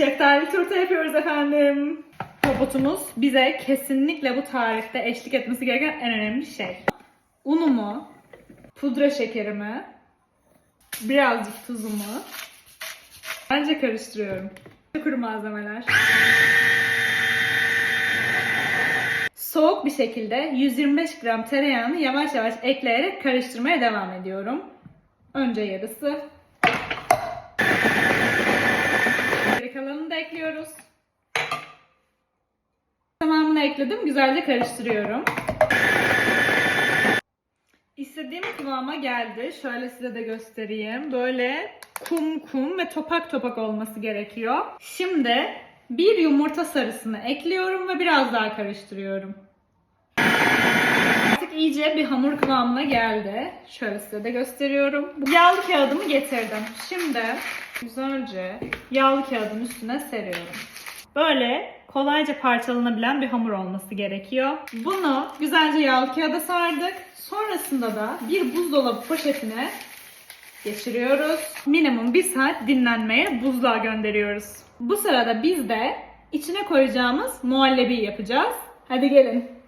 Şeftali turta yapıyoruz efendim. Robotumuz bize kesinlikle bu tarifte eşlik etmesi gereken en önemli şey. Unumu, pudra şekerimi, birazcık tuzumu. Bence karıştırıyorum. Kuru malzemeler. Soğuk bir şekilde 125 gram tereyağını yavaş yavaş ekleyerek karıştırmaya devam ediyorum. Önce yarısı. Ekledim. Güzelce karıştırıyorum. İstediğim kıvama geldi. Şöyle size de göstereyim. Böyle kum kum ve topak topak olması gerekiyor. Şimdi bir yumurta sarısını ekliyorum ve biraz daha karıştırıyorum. Artık iyice bir hamur kıvamına geldi. Şöyle size de gösteriyorum. Bu yağlı kağıdımı getirdim. Şimdi güzelce yağlı kağıdın üstüne seriyorum. Böyle kolayca parçalanabilen bir hamur olması gerekiyor. Bunu güzelce yağlı kağıda sardık. Sonrasında da bir buzdolabı poşetine geçiriyoruz. Minimum bir saat dinlenmeye buzluğa gönderiyoruz. Bu sırada biz de içine koyacağımız muhallebi yapacağız. Hadi gelin.